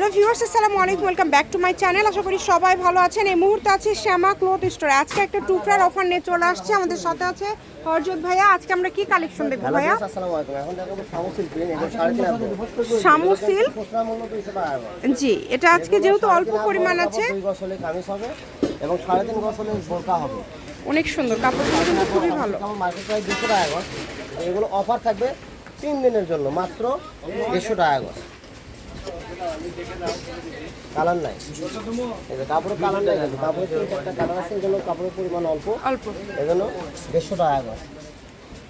Hello viewers আসসালামু আলাইকুম welcome back to my channel. আশা করি সবাই ভালো আছেন। এই মুহূর্তে আছে শ্যামা ক্লথ স্টোরে। আজকে একটা টুকরার অফার নিয়ে চলে আসছে। আমাদের সাথে আছে হরজত ভাইয়া। আজকে আমরা কি কালেকশন দেখব ভাইয়া? শামু সিল্ক জি এটা আজকে যেহেতু অল্প পরিমাণ আছে। এবং সাড়ে তিন গজ বোরকা হবে। অনেক সুন্দর। কাপড়গুলো কিন্তু খুবই ভালো। মার্কেট প্রাইস দুশো টাকা এগুলো অফার থাকবে তিন দিনের জন্য। মাত্র দেড়শো টাকা কালার নাই। কাপড়ের কালার নাই কিন্তু কাপড়ের তিন চারটা কালার আছে কাপড়ের পরিমাণ অল্প। অল্প। দেড়শো টাকা গজ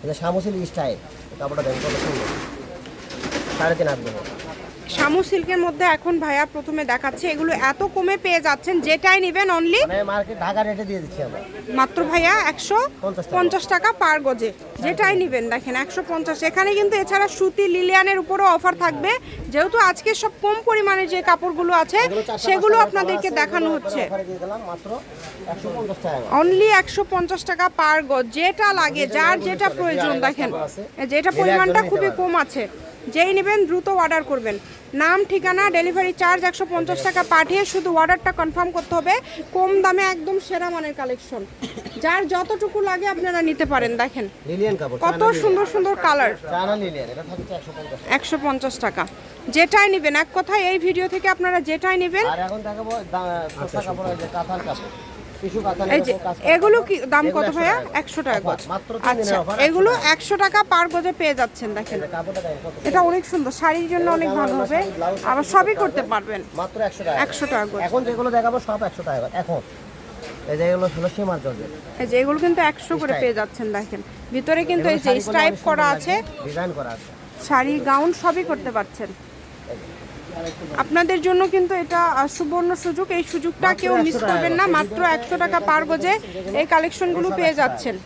এটা শামুসিল স্টাইল কাপড়টা দেখুন কত সুন্দর। সাড়ে তিন হাত দেবো শামু সিল্কের মধ্যে এখন ভাইয়া প্রথমে দেখাচ্ছে এগুলো এত কমে পেয়ে যাচ্ছেন যেটাই নেবেন অনলি মার্কেট ঢাকা রেটে দিয়ে দিচ্ছি আমরা। মাত্র ভাইয়া একশো পঞ্চাশ টাকা। পার গজে। যেটাই নেবেন দেখেন একশো পঞ্চাশ। এখানে কিন্তু এছাড়া সুতি লিলিয়ানের উপরও অফার থাকবে। যেহেতু আজকে সব কম পরিমাণে যে কাপড়গুলো আছে সেগুলো আপনাদেরকে দেখানো হচ্ছে। অফারে দিয়ে দিলাম মাত্র 150 টাকা করে। অনলি একশো পঞ্চাশ টাকা পার গজ। যেটা লাগে যার যেটা প্রয়োজন দেখেন। যেটা পরিমাণটা খুবই কম আছে। যেই নেবেন দ্রুত অর্ডার করবেন। নাম ঠিকানা ডেলিভারি চার্জ একশো পঞ্চাশ টাকা পাঠিয়ে শুধু অর্ডারটা কনফার্ম করতে হবে। কম দামে একদম সেরা মানের কালেকশন যার যতটুকু লাগে আপনারা নিতে পারেন দেখেন। কত সুন্দর সুন্দর কালার চায়না লিলিয়ান এটা থাকছে 150 একশো পঞ্চাশ টাকা। যেটাই নেবেন এক কথায় এই ভিডিও থেকে আপনারা যেটাই নেবেন এই যে। এগুলো কি দাম কত 100 ভাইয়া? একশো টাকা। গজ আচ্ছা এগুলো একশো টাকা। পার গজে পেয়ে যাচ্ছেন দেখেন। এটা অনেক সুন্দর শাড়ির জন্য অনেক ভালো হবে। আবার সবই করতে পারবেন। মাত্র 100 টাকা। একশো টাকা গজ এখন যেগুলো দেখাবো সব 100 টাকা এখন এই যে এগুলো হলো সীমার জর্জেট। এই যে এগুলো কিন্তু একশো করে পেয়ে যাচ্ছেন দেখেন। ভিতরে কিন্তু এই যে স্ট্রাইপ করা আছে। ডিজাইন করা আছে। শাড়ি গাউন সবই করতে পারছেন। আপনাদের জন্য কিন্তু এটা সুবর্ণ সুযোগ। এই সুযোগটা কেউ মিস করবেন না মাত্র একশো টাকা পার গজে এই কালেকশনগুলো পেয়ে যাচ্ছেন।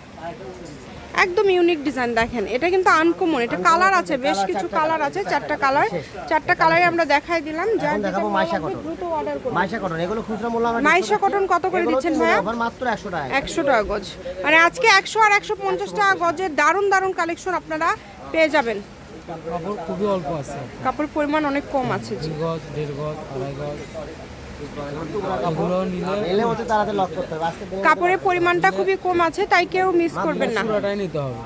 একদম ইউনিক ডিজাইন দেখেন। এটা কিন্তু আনকমন এটা কালার আছে বেশ কিছু কালার আছে চারটা কালার চারটা কালারে আমরা দেখাই দিলাম। যার দেখাবো মাইশা কটন। দ্রুত অর্ডার করুন। মাইশা কটন এগুলো খুচরা মূল্য আমরা মাইশা কটন কত করে দিচ্ছেন ভাইয়া? আবার মাত্র 100 টাকা একশো টাকা গজ। মানে আজকে একশো আর একশো পঞ্চাশ টাকা গজের দারুণ দারুণ কালেকশন আপনারা পেয়ে যাবেন। কাপড় খুবই অল্প আছে। কাপড় পরিমাণ অনেক কম আছে দুই গজ দেড় গজ আড়াই গজ। কাপড়ের পরিমাণটা খুবই কম আছে তাই কেউ মিস করবেন না। পুরোটাই নিতে হবে।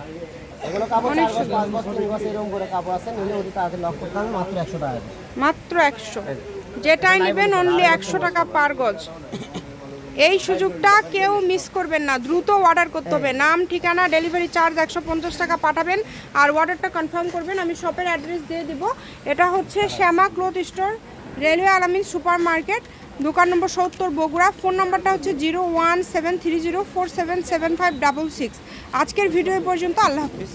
এগুলো কাপড় চার গজ পাঁচ গজ তিন গজ এরকম করে কাপড় আছে নিলে ওতে তাড়াতাড়ি লক করতে হবে মাত্র 100 টাকা। করে। মাত্র একশো। যেটাই নেবেন অনলি একশো টাকা পার গজ। এই সুযোগটা কেউ মিস করবেন না। দ্রুত অর্ডার করতে হবে। নাম ঠিকানা ডেলিভারি চার্জ একশো পঞ্চাশ টাকা পাঠাবেন আর অর্ডারটা কনফার্ম করবেন। আমি শপের অ্যাড্রেস দিয়ে দিব। এটা হচ্ছে Shyama cloth store railway Alamin super market দোকান নম্বর সত্তর বগুড়া। ফোন নাম্বারটা হচ্ছে zero one seven three zero four seven seven five double six. আজকের ভিডিও পর্যন্ত আল্লাহ হাফিজ।